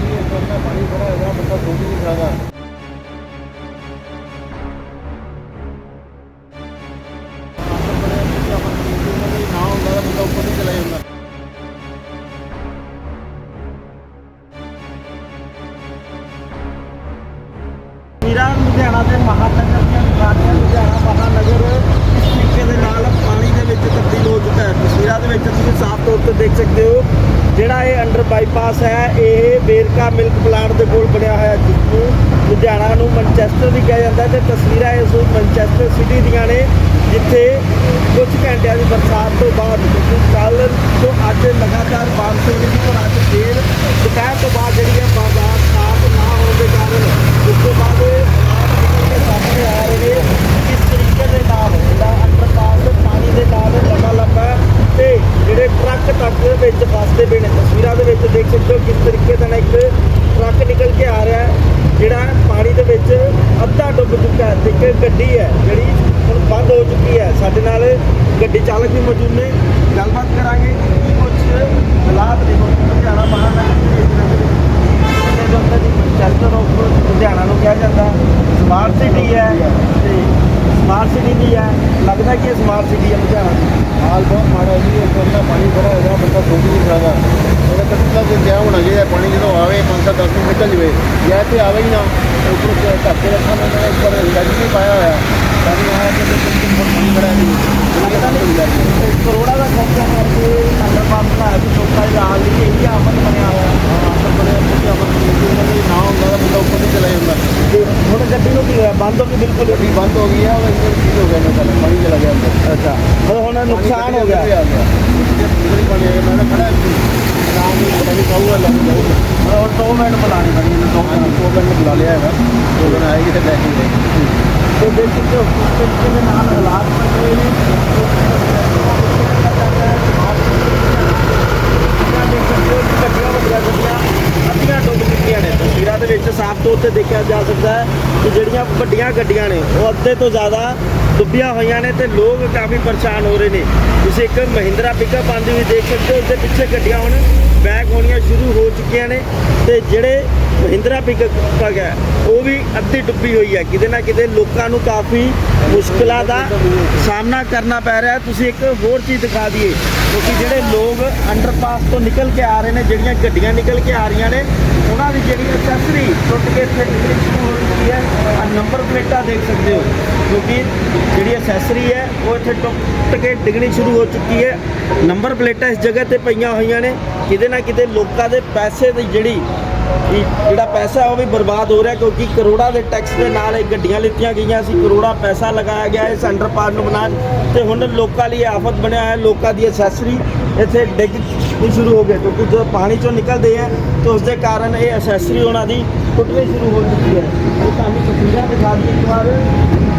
ਜੀ ਇਸ ਵਕਤ ਪਾਣੀ ਖੜਾ ਹੈਗਾ ਬੰਦਾ ਸੋਚ ਨਹੀਂ ਸਕਦਾ ਨਾ ਹੁੰਦਾ ਤਾਂ ਬੰਦਾ ਉੱਪਰ ਨਹੀਂ ਚਲਾ ਜਾਂਦਾ ਮੀਰਾ ਲੁਧਿਆਣਾ ਦੇ ਮਹਾਨਗਰ ਦੀਆਂ ਨਿਵਾਸੀਆਂ ਲੁਧਿਆਣਾ ਮਹਾਨਗਰ ਇਸ ਤਰੀਕੇ ਦੇ ਨਾਲ ਪਾਣੀ ਦੇ ਵਿੱਚ ਤਬਦੀਲ ਹੋ ਚੁੱਕਾ ਹੈ ਤਸਵੀਰਾਂ ਦੇ ਵਿੱਚ ਤੁਸੀਂ ਸਾਫ਼ ਤੌਰ ਤੇ ਦੇਖ ਸਕਦੇ ਹੋ ਜਿਹੜਾ ਇਹ ਅੰਡਰ ਬਾਈਪਾਸ ਹੈ, ਇਹ ਵੇਰਕਾ ਮਿਲਕ ਪਲਾਂਟ ਦੇ ਕੋਲ ਬਣਿਆ ਹੋਇਆ ਜਿਸ ਨੂੰ ਲੁਧਿਆਣਾ ਨੂੰ ਮੈਨਚੈਸਟਰ ਵੀ ਕਿਹਾ ਜਾਂਦਾ ਹੈ ਤੇ ਤਸਵੀਰਾਂ ਇਸ ਮੈਨਚੈਸਟਰ ਸਿਟੀ ਦੀਆਂ ਨੇ, ਜਿੱਥੇ ਕੁਝ ਘੰਟਿਆਂ ਦੀ ਬਰਸਾਤ ਤੋਂ ਬਾਅਦ ਕਿਉਂਕਿ ਕੱਲ ਤੋਂ ਅੱਜ ਲਗਾਤਾਰ ਬਾਰਿਸ਼ ਹੋ ਰਹੀ ਸੀ ਪਰ ਅੱਜ ਫੇਰ ਦੁਪਹਿਰ ਤੋਂ ਬਾਅਦ ਜਿਹੜੀ ਹੈ ਬਾਜ਼ਾਰ ਸਾਫ਼ ਨਾ ਹੋਣ ਦੇ ਕਾਰਨ ਉਸ ਤੋਂ ਬਾਅਦ ਇਹ ਸਾਹਮਣੇ ਆ ਰਹੇ ਨੇ ਕਿਸ ਤਰੀਕੇ ਦੇ ਨਾਲ ਜਿਹੜਾ ਅੰਡਰਪਾਸ ਪਾਣੀ ਦੇ ਨਾਲ ਲੰਬਾ ਲੰਬਾ ਤੇ ਜਿਹੜੇ ਟਰੱਕ ਤੱਕ ਦੇ ਵਿੱਚ ਫਸਦੇ ਪਏ ਨੇ ਤਸਵੀਰਾਂ ਦੇ ਕਿਸ ਤਰੀਕੇ ਦਾ ਇੱਕ ਟਰੱਕ ਨਿਕਲ ਕੇ ਆ ਰਿਹਾ ਹੈ, ਜਿਹੜਾ ਪਾਣੀ ਦੇ ਵਿੱਚ ਅੱਧਾ ਡੁੱਬ ਚੁੱਕਾ ਹੈ ਤੇ ਇੱਕ ਗੱਡੀ ਹੈ ਜਿਹੜੀ ਹੁਣ ਬੰਦ ਹੋ ਚੁੱਕੀ ਹੈ। ਸਾਡੇ ਨਾਲ ਗੱਡੀ ਚਾਲਕ ਵੀ ਮੌਜੂਦ ਨੇ। ਗੱਲਬਾਤ ਕਰਾਂਗੇ ਕਿ ਕੁਝ ਹਾਲਾਤ ਨੇ ਲੁਧਿਆਣਾ ਮਹਾਨਗਰ ਦੇ ਵਿੱਚ ਨੇ ਆਫ ਲੁਧਿਆਣਾ ਨੂੰ ਕਿਹਾ ਜਾਂਦਾ ਸਮਾਰਟ ਸਿਟੀ ਹੈ ਤੇ ਸਮਾਰਟ ਸਿਟੀ ਵੀ ਹੈ। ਲੱਗਦਾ ਕਿ ਇਹ ਸਮਾਰਟ ਸਿਟੀ ਹੈ ਲੁਧਿਆਣਾ ਦੀ। ਹਾਲ ਬਹੁਤ ਮਾੜਾ ਜੀ ਇਸ ਦਾ ਪਾਣੀ ਖੜਾ ਹੈਗਾ ਬੰਦਾ ਸੋਚ ਨਹੀਂ ਸਕਦਾ। ਇਹਦਾ ਕੱਟਾ ਤੇ ਕਿਆ ਹੋਣਾ ਚਾਹੀਦਾ ਪਾਣੀ ਜਦੋਂ ਆਵੇ 5-10 ਮਿੰਟ ਨਿਕਲ ਜਵੇ ਜਾਂ ਤੇ ਆਵੇ ਹੀ ਨਾ ਉੱਪਰ ਤੇ ਢੱਕ ਕੇ ਰੱਖਣਾ ਪੈਂਦਾ ਹੈ, ਉੱਪਰ ਗੱਜ ਨਹੀਂ ਪਾਇਆ ਹੋਇਆ। ਪਾਣੀ ਆਇਆ ਤੇ ਤੇ ਉੱਪਰ ਪਾਣੀ ਖੜਾ ਹੈ ਜੀ ਨਹੀਂ ਇਹ ਕਰੋੜਾਂ ਦਾ ਖਰਚਾ ਕਰਕੇ ਅੰਦਰ ਲੋਕਾਂ ਦੇ ਹਾਲ ਲਈ ਇਹੀ ਆਫਤ ਬਣਿਆ ਹੋਇਆ। ਬੜੇ ਨਾ ਹੁੰਦਾ ਤਾਂ ਬੰਦਾ ਉੱਪਰ ਨਹੀਂ ਚਲਾ ਜਾਂਦਾ। ਤੇ ਹੁਣ ਗੱਡੀ ਨੂੰ ਕੀ ਹੋਇਆ? ਬੰਦ ਹੋ ਗਈ ਬਿਲਕੁਲ? ਗੱਡੀ ਬੰਦ ਹੋ ਗਈ ਹੈ ਉਹ ਇੰਜਨ ਠੀਕ ਹੋ ਗਿਆ ਨਾ ਪਾਣੀ ਚਲਾ ਗਿਆ ਅੰਦਰ। ਅੱਛਾ। ਹੁਣ ਨੁਕਸਾਨ ਹੋ ਗਿਆ। ਗਿਆ। ਪਾਣੀ ਆ ਗਿਆ ਮੈਂ ਖੜਾ ਸੀ ਕਹੂਗਾ ਲੱਗ ਜਾਊਗਾ ਮਤਲਬ ਦੋ ਮਿੰਟ ਬੁਲਾਣੀ ਬਣੀ ਇਹਨੂੰ ਦੋ ਮਿੰਟ ਉਹ ਬੰਦੇ ਬੁਲਾ ਲਿਆ ਹੈਗਾ ਉਹ ਦਿਨ ਆਏਗੀ ਤੇ ਲੈ ਕੇ ਜਾਏਗੀ ਤੇ ਦੇਖ ਸਕਦੇ ਦੇ ਨਾਲ ਹਾਲਾਤ ਬਣ ਰਹੇ ਨੇ ਵੱਡੀਆਂ ਗੱਡੀਆਂ ਅੱਧੀਆਂ ਡੁੱਬ ਚੁੱਕੀਆਂ ਨੇ ਤਸਵੀਰਾਂ ਦੇ ਵਿੱਚ ਸਾਫ਼ ਤੌਰ ਤੇ ਦੇਖਿਆ ਜਾ ਸਕਦਾ ਹੈ ਕਿ ਜਿਹੜੀਆਂ ਵੱਡੀਆਂ ਗੱਡੀਆਂ ਨੇ ਉਹ ਅੱਧੇ ਤੋਂ ਜ਼ਿਆਦਾ ਡੁੱਬੀਆਂ ਹੋਈਆਂ ਨੇ ਤੇ ਲੋਕ ਕਾਫੀ ਪਰੇਸ਼ਾਨ ਹੋ ਰਹੇ ਨੇ ਤੁਸੀਂ ਇੱਕ ਮਹਿੰਦਰਾ ਪਿਕਅਪ ਆਂਦੀ ਵੀ ਦੇਖ ਸਕਦੇ ਹੋ ਉਸਦੇ ਪਿੱਛੇ ਗੱਡੀਆਂ ਹੁਣ ਬੈਕ ਹੋਣੀਆਂ ਸ਼ੁਰੂ ਹੋ ਚੁੱਕੀਆਂ ਨੇ ਤੇ ਜਿਹੜੇ ਮਹਿੰਦਰਾ ਪਿਕਅਪ ਹੈ, ਉਹ ਵੀ ਅੱਧੀ ਡੁੱਬੀ ਹੋਈ ਹੈ। ਕਿਤੇ ਨਾ ਕਿਤੇ ਲੋਕਾਂ ਨੂੰ ਕਾਫੀ ਮੁਸ਼ਕਲਾਂ ਦਾ ਸਾਹਮਣਾ ਕਰਨਾ ਪੈ ਰਿਹਾ ਤੁਸੀਂ ਇੱਕ ਹੋਰ ਚੀਜ਼ ਦਿਖਾ ਦਈਏ, ਕਿਉਂਕਿ ਜਿਹੜੇ ਲੋਕ ਅੰਡਰਪਾਸ ਤੋਂ ਨਿਕਲ ਕੇ ਆ ਰਹੇ ਨੇ, ਜਿਹੜੀਆਂ ਗੱਡੀਆਂ ਨਿਕਲ ਕੇ ਆ ਰਹੀਆਂ ਨੇ, ਉਹਨਾਂ ਦੀ ਜਿਹੜੀ ਅਸੈਸਰੀ ਟੁੱਟ ਕੇ ਇੱਥੇ ਡਿੱਗਣੀ ਸ਼ੁਰੂ ਹੋ ਚੁੱਕੀ ਹੈ। ਆ ਨੰਬਰ ਪਲੇਟਾਂ ਦੇਖ ਸਕਦੇ ਹੋ, ਕਿਉਂਕਿ ਜਿਹੜੀ ਅਸੈਸਰੀ ਹੈ, ਉਹ ਇੱਥੇ ਟੁੱਟ ਕੇ ਡਿੱਗਣੀ ਸ਼ੁਰੂ ਹੋ ਚੁੱਕੀ ਹੈ। ਨੰਬਰ ਪਲੇਟਾਂ ਇਸ ਜਗ੍ਹਾ ਤੇ ਪਈਆਂ ਹੋਈਆਂ ਨੇ, ਕਿਤੇ ਨਾ ਕਿਤੇ ਲੋਕਾਂ ਦੇ ਪੈਸੇ ਦੀ ਜਿਹੜੀ ਜਿਹੜਾ ਪੈਸਾ ਉਹ ਵੀ ਬਰਬਾਦ ਹੋ ਰਿਹਾ ਕਿਉਂਕਿ ਕਰੋੜਾਂ ਦੇ ਟੈਕਸ ਦੇ ਨਾਲ ਇਹ ਗੱਡੀਆਂ ਲਿੱਤੀਆਂ ਗਈਆਂ ਸੀ, ਕਰੋੜਾਂ ਪੈਸਾ ਲਗਾਇਆ ਗਿਆ ਇਸ ਅੰਡਰਪਾਸ ਨੂੰ ਬਣਾਉਣ ਤੇ ਹੁਣ ਲੋਕਾਂ ਲਈ ਆਫਤ ਬਣਿਆ ਹੈ, ਲੋਕਾਂ ਦੀ ਅਸੈਸਰੀ ਇੱਥੇ ਡਿੱਗ ਵੀ ਸ਼ੁਰੂ ਹੋ ਗਏ ਕਿਉਂਕਿ ਜਦੋਂ ਪਾਣੀ ਚੋਂ ਨਿਕਲਦੇ ਆ ਤਾਂ ਉਸ ਦੇ ਕਾਰਨ ਇਹ ਅਸੈਸਰੀ ਉਹਨਾਂ ਦੀ ਟੁੱਟਣੀ ਸ਼ੁਰੂ ਹੋ ਚੁੱਕੀ ਹੈ। ਉਹ ਤੁਹਾਨੂੰ ਤਸਵੀਰਾਂ ਦਿਖਾ ਦਈਏ ਇੱਕ ਵਾਰ।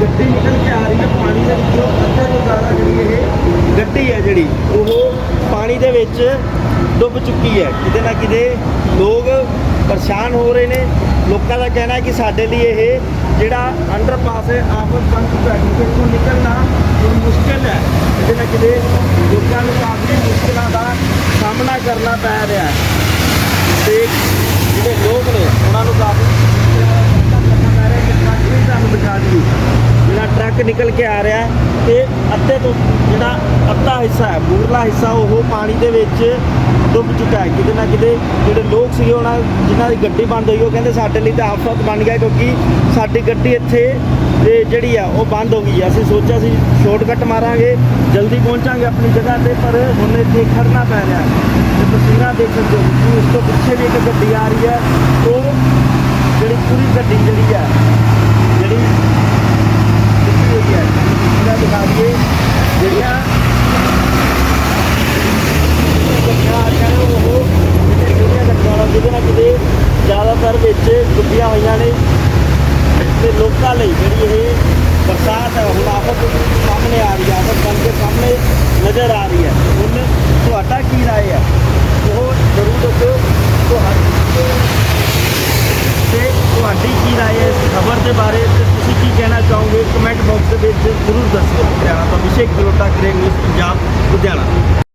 ਗੱਡੀ ਨਿਕਲ ਕੇ ਆ ਰਹੀ ਹੈ, ਪਾਣੀ ਦੇ ਵਿੱਚੋਂ ਅੱਧੇ ਤੋਂ ਜ਼ਿਆਦਾ ਜਿਹੜੀ ਇਹ ਗੱਡੀ ਹੈ ਜਿਹੜੀ, ਉਹ ਦੇ ਵਿੱਚ ਡੁੱਬ ਚੁੱਕੀ ਹੈ। ਕਿਤੇ ਨਾ ਕਿਤੇ ਲੋਕ ਪਰੇਸ਼ਾਨ ਹੋ ਰਹੇ ਨੇ। ਲੋਕਾਂ ਦਾ ਕਹਿਣਾ ਹੈ ਕਿ ਸਾਡੇ ਲਈ ਇਹ ਜਿਹੜਾ ਅੰਡਰਪਾਸ ਹੈ ਆਫਤ ਪੰਥ ਚੁੱਕਾ ਹੈ ਕਿਉਂਕਿ ਨਿਕਲਣਾ ਹੁਣ ਮੁਸ਼ਕਿਲ ਹੈ। ਕਿਤੇ ਨਾ ਕਿਤੇ ਲੋਕਾਂ ਨੂੰ ਕਾਫੀ ਮੁਸ਼ਕਿਲਾਂ ਦਾ ਸਾਹਮਣਾ ਕਰਨਾ ਪੈ ਰਿਹਾ ਹੈ ਤੇ ਜਿਹੜੇ ਲੋਕ ਨੇ ਉਹਨਾਂ ਨੂੰ ਕਾਫੀ ਮੁਸ਼ਕਿਲਾਂ ਦਾ ਸਾਹਮਣਾ ਕਰਨਾ ਪੈ ਰਿਹਾ ਕਿ ਟਰੱਕ ਵੀ ਤੁਹਾਨੂੰ ਦਿਖਾ ਦਈਏ ਜਿਹੜਾ ਨਿਕਲ ਕੇ ਆ ਰਿਹਾ ਹੈ ਤੇ ਅੱਧੇ ਤੋਂ ਜਿਹੜਾ ਅੱਧਾ ਹਿੱਸਾ ਹੈ, ਮੂਰਲਾ ਹਿੱਸਾ, ਉਹ ਪਾਣੀ ਦੇ ਵਿੱਚ ਡੁੱਬ ਚੁੱਕਾ ਹੈ। ਕਿਤੇ ਨਾ ਕਿਤੇ ਜਿਹੜੇ ਲੋਕ ਸੀਗੇ ਉਹਨਾਂ ਜਿਨ੍ਹਾਂ ਦੀ ਗੱਡੀ ਬੰਦ ਹੋਈ, ਉਹ ਕਹਿੰਦੇ ਸਾਡੇ ਲਈ ਤਾਂ ਆਫਤ ਬਣ ਗਿਆ ਕਿਉਂਕਿ ਸਾਡੀ ਗੱਡੀ ਇੱਥੇ, ਇਹ ਜਿਹੜੀ ਆ, ਉਹ ਬੰਦ ਹੋ ਗਈ ਹੈ। ਅਸੀਂ ਸੋਚਿਆ ਸੀ ਸ਼ਾਰਟਕਟ ਮਾਰਾਂਗੇ, ਜਲਦੀ ਪਹੁੰਚਾਂਗੇ ਆਪਣੀ ਜਗ੍ਹਾ ਤੇ, ਪਰ ਹੁਣ ਇੱਥੇ ਖੜਨਾ ਪੈ ਰਿਹਾ। ਤੇ ਤਸਵੀਰਾਂ ਦੇਖ ਸਕਦੇ ਹੋ ਕਿ ਉਸ ਤੋਂ ਪਿੱਛੇ ਵੀ ਇੱਕ ਗੱਡੀ ਆ ਰਹੀ ਹੈ। ਉਹ ਜਿਹੜੀ ਪੂਰੀ ਗੱਡੀ ਜਿਹੜੀ ਹੈ ਜਿਹੜੀ ਦਿੱਤੀ ਹੋਈ ਹੈ ਤਸਵੀਰਾਂ ਦਿਖਾ ਦਈਏ ਜਿਹੜੀਆਂ ਗੱਡੀਆਂ ਆ ਰਹੀਆਂ ਨੇ ਉਹ ਜਿਹੜੇ ਜਿਹੜੀਆਂ ਗੱਡੀਆਂ ਨੇ ਜਿਹਦੇ ਨਾਲ ਕਿਤੇ ਜ਼ਿਆਦਾਤਰ ਵਿੱਚ ਡੁੱਬੀਆਂ ਹੋਈਆਂ ਨੇ ਤੇ ਲੋਕਾਂ ਲਈ ਜਿਹੜੀ ਇਹ ਬਰਸਾਤ ਹੈ ਹੁਣ ਆਫਤ ਸਾਹਮਣੇ ਆ ਰਹੀ ਹੈ ਆਫਤ ਬਣ ਕੇ ਸਾਹਮਣੇ ਨਜ਼ਰ ਆ ਰਹੀ ਹੈ ਹੁਣ ਤੁਹਾਡਾ ਕੀ ਰਾਏ ਹੈ ਉਹ ਜ਼ਰੂਰ ਦੱਸਿਓ ਤੁਹਾਡੀ ਤੇ ਤੁਹਾਡੀ ਕੀ ਰਾਏ ਹੈ ਇਸ ਖਬਰ ਦੇ ਬਾਰੇ ਤੇ ਤੁਸੀਂ ਕੀ ਕਹਿਣਾ ਚਾਹੋਗੇ? ਕਮੈਂਟ ਬਾਕਸ ਦੇ ਵਿੱਚ ਜ਼ਰੂਰ ਦੱਸਿਓ। ਹਰਿਆਣਾ ਤੋਂ ਅਭਿਸ਼ੇਕ ਗਲੋਟਾ ਕਰੇ ਨਿਊਜ਼ ਪੰਜਾਬ, ਲੁਧਿਆਣਾ।